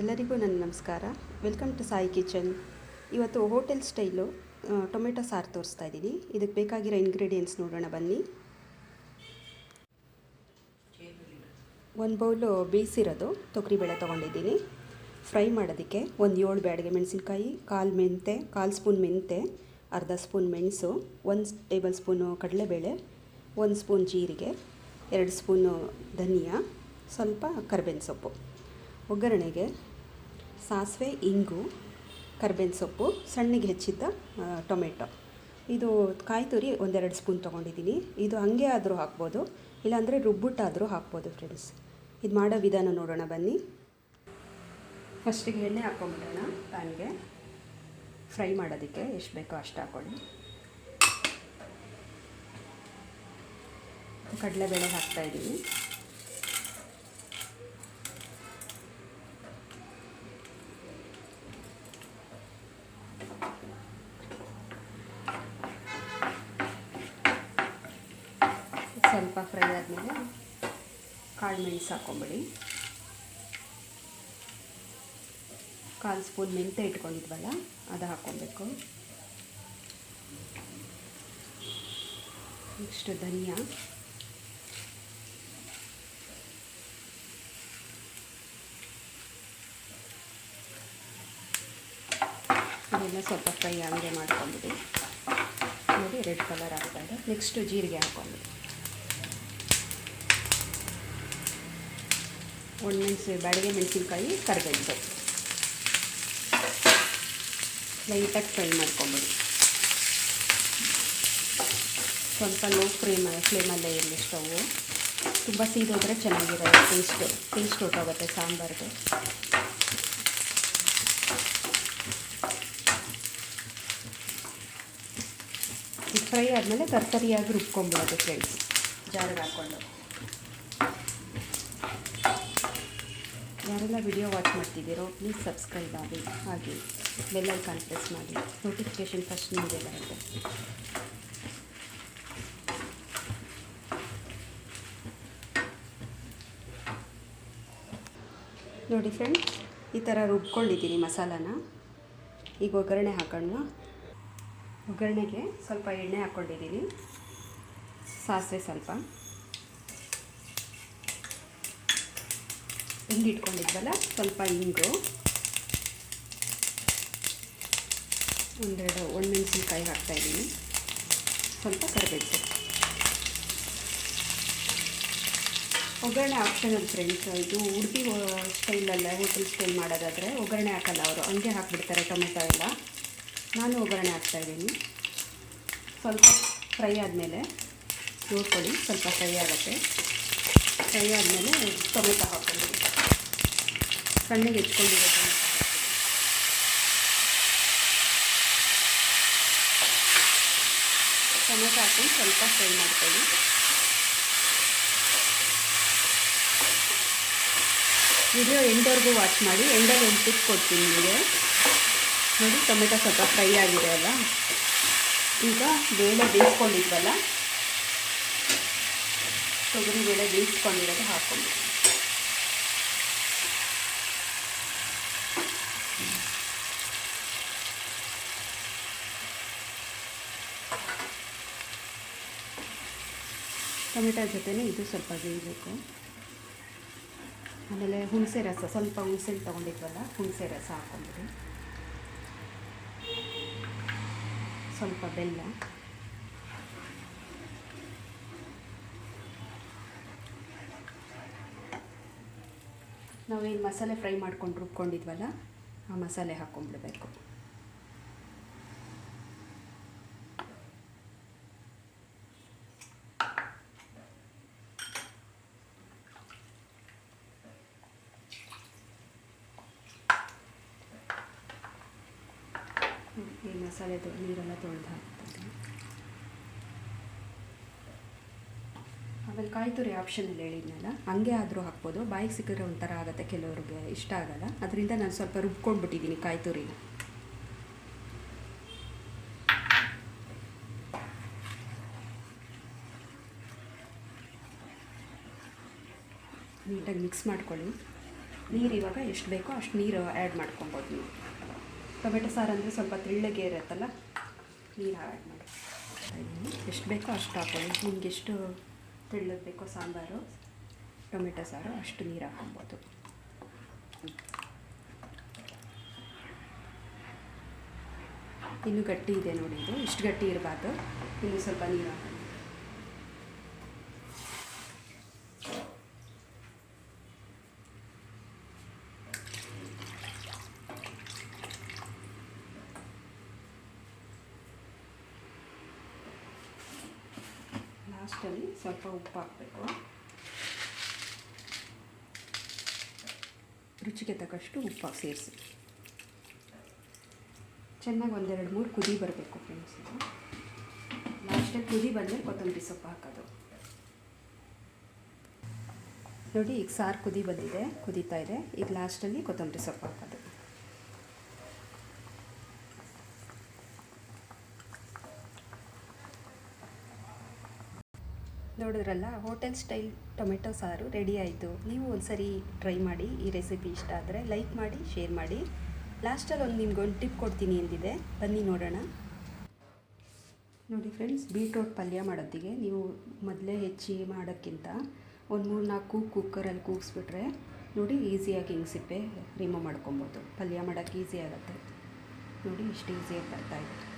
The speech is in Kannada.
ಎಲ್ಲರಿಗೂ ನನ್ನ ನಮಸ್ಕಾರ. ವೆಲ್ಕಮ್ ಟು ಸಾಯಿ ಕಿಚನ್ ಇವತ್ತು ಹೋಟೆಲ್ ಸ್ಟೈಲು ಟೊಮೆಟೊ ಸಾರು ತೋರಿಸ್ತಾ ಇದ್ದೀನಿ. ಇದಕ್ಕೆ ಬೇಕಾಗಿರೋ ಇಂಗ್ರೀಡಿಯೆಂಟ್ಸ್ ನೋಡೋಣ ಬನ್ನಿ. ಒಂದು ಬೌಲು ಬೇಯಿಸಿರೋದು ತೊಗರಿಬೇಳೆ ತೊಗೊಂಡಿದ್ದೀನಿ. ಫ್ರೈ ಮಾಡೋದಕ್ಕೆ ಒಂದು ಏಳು ಬ್ಯಾಡಿಗೆ ಮೆಣಸಿನ್ಕಾಯಿ, ಕಾಲು ಮೆಂತೆ ಕಾಲು ಸ್ಪೂನ್ ಮೆಂತೆ ಅರ್ಧ ಸ್ಪೂನ್ ಮೆಣಸು, ಒಂದು ಟೇಬಲ್ ಸ್ಪೂನು ಕಡಲೆಬೇಳೆ, ಒಂದು ಸ್ಪೂನ್ ಜೀರಿಗೆ, ಎರಡು ಸ್ಪೂನು ಧನಿಯಾ, ಸ್ವಲ್ಪ ಕರ್ಬೇವಿನ ಸೊಪ್ಪು. ಒಗ್ಗರಣೆಗೆ ಸಾಸಿವೆ, ಇಂಗು, ಕರ್ಬೇವಿನ ಸೊಪ್ಪು, ಸಣ್ಣಗೆ ಹೆಚ್ಚಿದ್ದ ಟೊಮೆಟೊ. ಇದು ಕಾಯಿ ತುರಿ ಒಂದೆರಡು ಸ್ಪೂನ್ ತೊಗೊಂಡಿದ್ದೀನಿ. ಇದು ಹಾಗೆ ಆದರೂ ಹಾಕ್ಬೋದು, ಇಲ್ಲಾಂದರೆ ರುಬ್ಬಿಟ್ಟಾದರೂ ಹಾಕ್ಬೋದು ಫ್ರೆಂಡ್ಸ್ ಇದು ಮಾಡೋ ವಿಧಾನ ನೋಡೋಣ, ಬನ್ನಿ. ಫಸ್ಟಿಗೆ ಎಣ್ಣೆ ಹಾಕ್ಕೊಂಬಿಡೋಣ ಪ್ಯಾನ್ಗೆ. ಫ್ರೈ ಮಾಡೋದಕ್ಕೆ ಎಷ್ಟು ಬೇಕೋ ಅಷ್ಟು ಹಾಕ್ಕೊಳ್ಳಿ ಕಡಲೆಬೇಳೆ ಹಾಕ್ತಾಯಿದ್ದೀನಿ ಸ್ವಲ್ಪ ಫ್ರೈ ಆದಮೇಲೆ ಕಾಳು ಮೆಣಸು ಹಾಕ್ಕೊಂಬಿಡಿ. ಕಾಲು ಸ್ಪೂನ್ ಮೆಂತೆ ಇಟ್ಕೊಂಡಿದ್ವಲ್ಲ, ಅದು ಹಾಕ್ಕೊಬೇಕು. ನೆಕ್ಸ್ಟ್ ಧನಿಯಾ. ಇದೆಲ್ಲ ಸ್ವಲ್ಪ ಫ್ರೈ ಹಂಗೆ ಮಾಡ್ಕೊಂಬಿಡಿ. ನೋಡಿ ರೆಡ್ ಕಲರ್ ಆಗ್ತಾ ನೆಕ್ಸ್ಟು ನೆಕ್ಸ್ಟ್ ಜೀರಿಗೆ ಹಾಕ್ಕೊಂಬಿಡಿ. ಒಣಮೆಣಸು ಬ್ಯಾಡಿಗೆ ಮೆಣಸಿನ್ಕಾಯಿ ಕರಿಬೇವು ಲೈಟಾಗಿ ಫ್ರೈ ಮಾಡ್ಕೊಂಬಿಡಿ. ಸ್ವಲ್ಪ ಲೋ ಫ್ಲೇಮ್, ಫ್ಲೇಮಲ್ಲೇ ಇರಲಿ ಸ್ಟವ್ವು ತುಂಬ ಸೀದೋದ್ರೆ ಚೆನ್ನಾಗಿರೋದು ಟೇಸ್ಟು, ಟೇಸ್ಟ್ ಹೊಟ್ಟೋಗುತ್ತೆ ಸಾಂಬಾರ್ಗೆ ಇದು ಫ್ರೈ ಆದಮೇಲೆ ತರ್ತರಿಯಾಗಿ ರುಬ್ಕೊಂಬಿಡೋದು ಫ್ರೆಂಡ್ಸ್. ಜಾರಿಗೆ ಹಾಕ್ಕೊಂಡು. ಯಾರೆಲ್ಲ ವಿಡಿಯೋ ವಾಚ್ ಮಾಡ್ತಿದ್ದೀರೋ ಪ್ಲೀಸ್ ಸಬ್ಸ್ಕ್ರೈಬ್ ಆಗಿ ಹಾಗೆ ಬೆಲ್ ಐಕಾನ್ ಪ್ರೆಸ್ ಮಾಡಿ. ನೋಟಿಫಿಕೇಷನ್ ಫಸ್ಟ್ ನಿಮಗೆ ಬರುತ್ತೆ. ನೋಡಿ ಫ್ರೆಂಡ್ಸ್ ಈ ಥರ ರುಬ್ಕೊಂಡಿದ್ದೀನಿ ಮಸಾಲಾನ. ಈಗ ಒಗ್ಗರಣೆ ಹಾಕೋಣ. ಒಗ್ಗರಣೆಗೆ ಸ್ವಲ್ಪ ಎಣ್ಣೆ ಹಾಕ್ಕೊಂಡಿದ್ದೀನಿ ಸಾಸಿವೆ ಸ್ವಲ್ಪ. ಹಿಂಗೆ ಇಟ್ಕೊಂಡಿದ್ವಲ್ಲ? ಸ್ವಲ್ಪ ಹಿಂಗು. ಒಂದೆರಡು ಒಣಮೆಣಸಿನ್ಕಾಯಿ ಹಾಕ್ತಾಯಿದ್ದೀನಿ ಸ್ವಲ್ಪ ಕರಬೇಕು ಒಗ್ಗರಣೆ ಆಪ್ಷನಲ್ ಫ್ರೆಂಡ್ಸ್ ಇದು ಉಡುಪಿ ಸ್ಟೈಲಲ್ಲ ಹೋಟೆಲ್ ಸ್ಟೈಲ್ ಮಾಡೋದಾದರೆ ಒಗ್ಗರಣೆ ಹಾಕಲ್ಲ ಅವರು. ಹಂಗೆ ಹಾಕ್ಬಿಡ್ತಾರೆ ಟೊಮೆಟೊ ಎಲ್ಲ. ನಾನು ಒಗ್ಗರಣೆ ಹಾಕ್ತಾಯಿದ್ದೀನಿ ಸ್ವಲ್ಪ ಫ್ರೈ ಆದಮೇಲೆ ನೋಡ್ಕೊಳ್ಳಿ. ಸ್ವಲ್ಪ ಫ್ರೈ ಆಗುತ್ತೆ. ಫ್ರೈ ಆದಮೇಲೆ ಟೊಮೆಟೊ ಹಾಕ್ಕೊಂಡು ಸಣ್ಣಗೆ ಹೆಚ್ಕೊಂಡಿರೋದು ಟೊಮೆಟೊ ಹಾಕೊಂಡು ಸ್ವಲ್ಪ ಫ್ರೈ ಮಾಡ್ಕೊಳ್ಳಿ. ವಿಡಿಯೋ ಎಂಡವರೆಗೂ ವಾಚ್ ಮಾಡಿ, ಎಂಡಲ್ಲಿ ಒಂದು ಟಿಪ್ ಕೊಡ್ತೀನಿ ನಿಮಗೆ. ನೋಡಿ, ಟೊಮೆಟೊ ಸ್ವಲ್ಪ ಫ್ರೈ ಆಗಿದೆ ಅಲ್ಲ ಈಗ ಬೇಳೆ ಬೇಯಿಸ್ಕೊಂಡಿದ್ವಲ್ಲ? ತೊಗರಿ ಬೇಳೆ ಬೇಯಿಸ್ಕೊಂಡಿರೋದು ಹಾಕ್ಕೊಂಡು. ಟೊಮೆಟೊ ಜೊತೆನೇ ಇದು ಸ್ವಲ್ಪ ಬೇಯಬೇಕು ಆಮೇಲೆ ಹುಣಸೆ ರಸ, ಸ್ವಲ್ಪ ಹುಣಸೆ ತೊಗೊಂಡಿದ್ವಲ್ಲ, ಹುಣಸೆ ರಸ ಹಾಕ್ಕೊಂಬಿಡಿ ಸ್ವಲ್ಪ ಬೆಲ್ಲ. ನಾವೇನು ಮಸಾಲೆ ಫ್ರೈ ಮಾಡ್ಕೊಂಡು ರುಬ್ಕೊಂಡಿದ್ವಲ್ಲ, ಆ ಮಸಾಲೆ ಹಾಕ್ಕೊಂಬಿಡ್ಬೇಕು ಈ ಮಸಾಲೆ ತೊ ನೀರೆಲ್ಲ ತೊಳೆದು ಹಾಕ್ತೀನಿ ಆಮೇಲೆ ಕಾಯಿ ತುರಿ ಆಪ್ಷನಲ್ಲಿ ಹೇಳಿದ್ನಲ್ಲ, ಹಂಗೆ ಆದರೂ ಹಾಕ್ಬೋದು. ಬಾಯಿಗೆ ಸಿಕ್ಕಿದ್ರೆ ಒಂಥರ ಆಗುತ್ತೆ, ಕೆಲವ್ರಿಗೆ ಇಷ್ಟ ಆಗಲ್ಲ. ಅದರಿಂದ ನಾನು ಸ್ವಲ್ಪ ರುಬ್ಕೊಂಡ್ಬಿಟ್ಟಿದ್ದೀನಿ ಕಾಯಿ ತುರಿನ ನೀಟಾಗಿ ಮಿಕ್ಸ್ ಮಾಡ್ಕೊಳ್ಳಿ. ನೀರು ಇವಾಗ ಎಷ್ಟು ಬೇಕೋ ಅಷ್ಟು ನೀರು ಆ್ಯಡ್ ಮಾಡ್ಕೊಬೋದು ನೀವು. ಟೊಮೆಟೊ ಸಾರು ಅಂದರೆ ಸ್ವಲ್ಪ ತಿಳ್ಳಗೆ ಇರುತ್ತಲ್ಲ? ನೀರು ಆ್ಯಡ್ ಮಾಡಿ. ಎಷ್ಟು ಬೇಕೋ ಅಷ್ಟು ಹಾಕೊಳ್ಳಿ. ನಿಮ್ಗೆ ಎಷ್ಟು ತಿಳ್ಳಗೆ ಬೇಕೋ ಸಾಂಬಾರು, ಟೊಮೆಟೊ ಸಾರು, ಅಷ್ಟು ನೀರು ಹಾಕೊಬೋದು ಇನ್ನು ಗಟ್ಟಿ ಇದೆ ನೋಡಿ ಇದು. ಇಷ್ಟು ಗಟ್ಟಿ ಇರಬಾರ್ದು. ಇನ್ನು ಸ್ವಲ್ಪ ನೀರು ಹಾಕೋಣ ಲಾಸ್ಟಲ್ಲಿ ಸ್ವಲ್ಪ ಉಪ್ಪು ಹಾಕಬೇಕು. ರುಚಿಗೆ ತಕ್ಕಷ್ಟು ಉಪ್ಪು ಸೇರಿಸಿ. ಚೆನ್ನಾಗಿ ಒಂದೆರಡು ಮೂರು ಕುದಿ ಬರಬೇಕು ಫ್ರೆಂಡ್ಸ್ ಲಾಸ್ಟಲ್ಲಿ ಕುದಿ ಬಂದರೆ ಕೊತ್ತಂಬರಿ ಸೊಪ್ಪು ಹಾಕೋದು. ನೋಡಿ, ಈಗ ಸಾರು ಕುದಿ ಬಂದಿದೆ, ಕುದೀತಾ ಇದೆ. ಈಗ ಲಾಸ್ಟಲ್ಲಿ ಕೊತ್ತಂಬರಿ ಸೊಪ್ಪು ಹಾಕೋದು. ನೋಡಿದ್ರಲ್ಲ, ಹೋಟೆಲ್ ಸ್ಟೈಲ್ ಟೊಮೆಟೊ ಸಾರು ರೆಡಿ ಆಯಿತು. ನೀವು ಒಂದ್ಸರಿ ಟ್ರೈ ಮಾಡಿ, ಈ ರೆಸಿಪಿ ಇಷ್ಟ ಆದರೆ ಲೈಕ್ ಮಾಡಿ ಶೇರ್ ಮಾಡಿ. ಲಾಸ್ಟಲ್ಲಿ ಒಂದು ನಿಮ್ಗೊಂದು ಟಿಪ್ ಕೊಡ್ತೀನಿ ಎಂದಿದೆ. ಬನ್ನಿ ನೋಡೋಣ. ನೋಡಿ ಫ್ರೆಂಡ್ಸ್ ಬೀಟ್ರೋಟ್ ಪಲ್ಯ ಮಾಡೋದಿಗೆ ನೀವು ಮೊದಲೇ ಹೆಚ್ಚಿ ಮಾಡೋಕ್ಕಿಂತ ಒಂದು ಮೂರು ನಾಲ್ಕು ಕುಕ್ಕರಲ್ಲಿ ಕೂಗಿಸ್ಬಿಟ್ರೆ ನೋಡಿ ಈಸಿಯಾಗಿ ಹಿಂಗೆ ಸಿಪ್ಪೆ ರಿಮೂವ್ ಮಾಡ್ಕೊಬೋದು. ಪಲ್ಯ ಮಾಡೋಕ್ಕೆ ಈಸಿ ಆಗುತ್ತೆ. ನೋಡಿ ಇಷ್ಟು ಈಸಿಯಾಗಿ ಬರ್ತಾಯಿದೆ